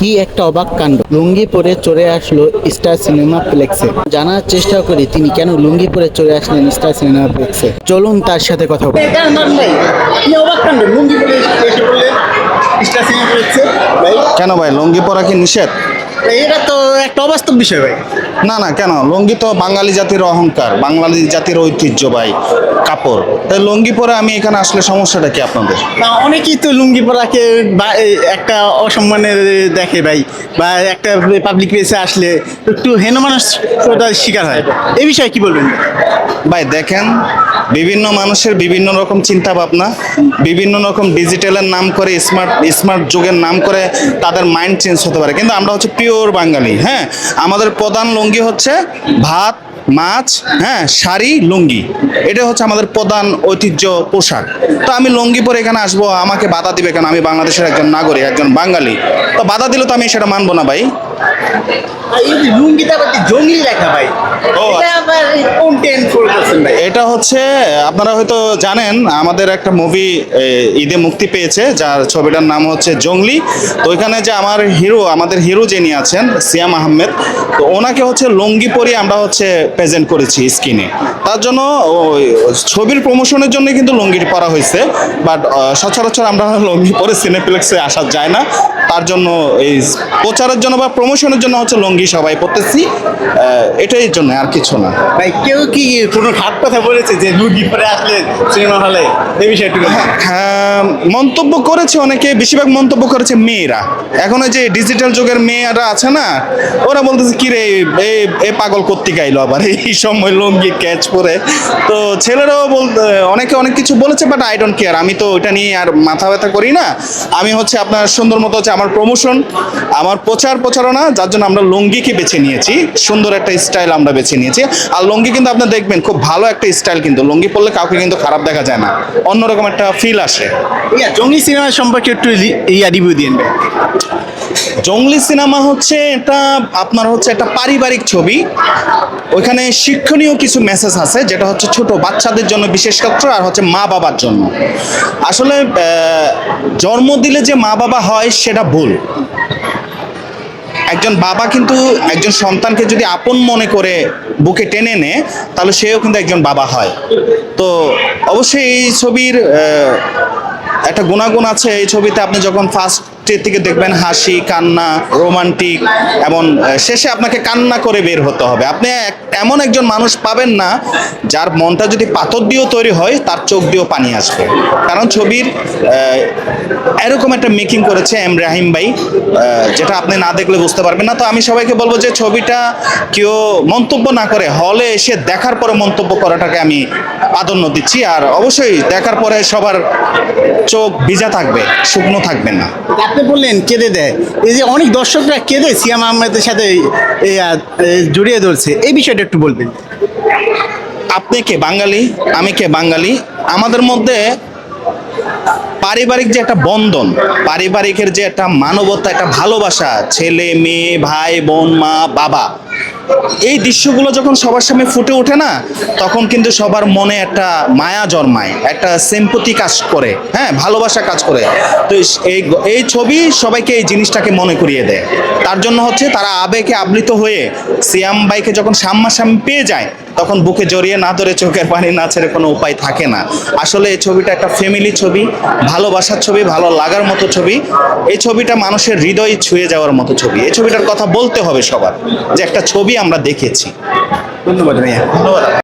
কি একটা অবাক কাণ্ড? লুঙ্গি পরে চলে আসলো স্টার সিনেমা প্লেক্সে। জানার চেষ্টা করি তিনি কেন লুঙ্গি পরে চলে আসলেন স্টার সিনেমা প্লেক্সে। চলুন তার সাথে কথা বলি। কি অবাক কাণ্ড? লুঙ্গি পরে এসে বললে স্টার সিনেমা করেছে ভাই। কেন ভাই? লুঙ্গি পরা কি নিষেধ? এটা তো একটা অবাস্তব বিষয় ভাই। না না কেন? লুঙ্গি তো বাঙালি জাতির অহংকার বাঙালি জাতির ঐতিহ্য ভাই। কাপড়। তাই লুঙ্গি পরে আমি এখানে আসলে সমস্যাটা কি আপনাদের? না অনেকেই তো লুঙ্গি পরাকে বা- একটা অসম্মানের দেখে ভাই বা একটা পাবলিক প্লেসে আসলে একটু হেনমানসতার শিকার হয়। এই বিষয়ে কি বলবেন? ভাই দেখেন বিভিন্ন মানুষের বিভিন্ন রকম চিন্তা ভাবনা বিভিন্ন রকম ডিজিটালের নাম করে স্মার্ট স্মার্ট যুগের নাম করে তাদের মাইন্ড চেঞ্জ হতে পারে। কিন্তু আমরা হচ্ছে পিওর বাঙালি হ্যাঁ? আমাদের প্রধান লুঙ্গি হচ্ছে ভাত মাছ হ্যাঁ শাড়ি, লুঙ্গি। এটা হচ্ছে আমাদের প্রধান ঐতিহ্য পোশাক। তো আমি লুঙ্গি পরে এখানে আসব, আমাকে বাধা দিবে কেন? আমি বাংলাদেশের একজন নাগরিক, একজন বাঙালি। তো বাধা দিলে তো আমি সেটা মানবো না ভাই। লুঙ্গিটা ও, এটা হচ্ছে আপনারা হয়তো জানেন আমাদের একটা মুভি ঈদে মুক্তি পেয়েছে যার ছবিটার নাম হচ্ছে জঙ্গলি। তো ওইখানে যে আমার হিরো আমাদের হিরো যিনি আছেন সিয়াম আহমেদ তো ওনাকে হচ্ছে লুঙ্গি পরিয়ে আমরা হচ্ছে প্রেজেন্ট করেছি স্ক্রিনে। তার জন্য ছবির প্রমোশনের জন্য কিন্তু লুঙ্গি পরা হয়েছে বাট সচরাচর আমরা লুঙ্গি পরে সিনেপ্লেক্সে আসা যায় না। তার জন্য এই প্রচারের জন্য বা প্রমোশনের জন্য হচ্ছে লুঙ্গি সবাই পরতেছি। এটাই জন্য আর কিছু না। ভাই কেউ কি কোনো খারাপ কথা বলেছে যে লুঙ্গি পরে আসলে সিনেমা হলে এই বিষয়ে একটু বলবেন? হ্যাঁ, মন্তব্য করেছে অনেকে বেশিরভাগ মন্তব্য করেছে মেয়েরা। এখন ওই যে ডিজিটাল যুগের মেয়েরা আছে না ওরা বলতেছে কি রে এ পাগল করতে গাইলো আবার? এই সময় লুঙ্গি ক্যাচ পরে। তো ছেলেরাও বলতে অনেকে অনেক কিছু বলেছে বাট আই ডোন্ট কেয়ার আমি তো ওইটা নিয়ে আর মাথা ব্যথা করি না। আমি হচ্ছে আপনার সুন্দর মতো হচ্ছে আমার প্রমোশন আমার প্রচার প্রচারণা যার জন্য আমরা লুঙ্গিকে বেছে নিয়েছি। সুন্দর একটা স্টাইল আমরা বেছে নিয়েছি। আর লুঙ্গি কিন্তু আপনার দেখবেন খুব ভালো একটা স্টাইল কিন্তু। লুঙ্গি পরলে কাউকে কিন্তু খারাপ দেখা যায় না। অন্যরকম একটা ফিল আসে। ইয়া জঙ্গলি সিনেমা সম্পর্কে একটু ইয়া রিভিউ দিন জঙ্গলি সিনেমা হচ্ছে এটা আপনার হচ্ছে একটা পারিবারিক ছবি। ওইখানে শিক্ষণীয় কিছু মেসেজ আছে যেটা হচ্ছে ছোট বাচ্চাদের জন্য বিশেষ করে আর হচ্ছে মা বাবার জন্য। আসলে জন্ম দিলে যে মা বাবা হয় সেটা ভুল। একজন বাবা কিন্তু একজন সন্তানকে যদি আপন মনে করে বুকে টেনে নেয়, তাহলে সেও কিন্তু একজন বাবা হয়। তো অবশ্যই এই ছবির একটা গুণাগুণ আছে। এই ছবিতে আপনি যখন ফার্স্টের থেকে দেখবেন হাসি, কান্না, রোমান্টিক এবং শেষে আপনাকে কান্না করে বের হতে হবে। আপনি এমন একজন মানুষ পাবেন না যার মনটা যদি পাথর দিয়েও তৈরি হয়, তার চোখ দিয়েও পানি আসবে। কারণ ছবির এরকম একটা মেকিং করেছে এম রাহিম ভাই যেটা আপনি না দেখলে বুঝতে পারবেন না। তো আমি সবাইকে বলব যে ছবিটা কেউ মন্তব্য না করে, হলে এসে দেখার পরে মন্তব্য করাটাকে আমি প্রাধান্য দিচ্ছি। আর অবশ্যই দেখার পরে সবার চোখ ভিজা থাকবে, শুকনো থাকবে না। আপনি বললেন কেঁদে দেয়। এই যে অনেক দর্শকরা কেঁদে সিয়াম আহমেদের সাথে জড়িয়ে ধরছে। এই বিষয়টা একটু বলবেন। আপনি কে? বাঙালি? আমি কে? বাঙালি? আমাদের মধ্যে পারিবারিক যে একটা বন্ধন, পারিবারিকের যে একটা মানবতা, একটা ভালোবাসা, ছেলে, মেয়ে, ভাই, বোন, মা, বাবা এই দৃশ্যগুলো যখন সবার সামনে ফুটে ওঠে না, তখন কিন্তু সবার মনে একটা মায়া জন্মায়, একটা সেম্পতি কাজ করে হ্যাঁ ভালোবাসা কাজ করে। তো এই এই ছবি সবাইকে এই জিনিসটাকে মনে করিয়ে দেয়। তার জন্য হচ্ছে তারা আবেগে আবৃত হয়ে সিয়াম বাইকে যখন সামনাসামনি পেয়ে যায় তখন বুকে জড়িয়ে না ধরে চোখের পানি না ছেড়ে কোনো উপায় থাকে না। আসলে এই ছবিটা একটা ফ্যামিলি ছবি, ভালোবাসার ছবি, ভালো লাগার মতো ছবি। এই ছবিটা মানুষের হৃদয় ছুঁয়ে যাওয়ার মতো ছবি। এই ছবিটার কথা বলতে হবে সবার যে একটা ছবি আমরা দেখেছি। ধন্যবাদ ভাইয়া। ধন্যবাদ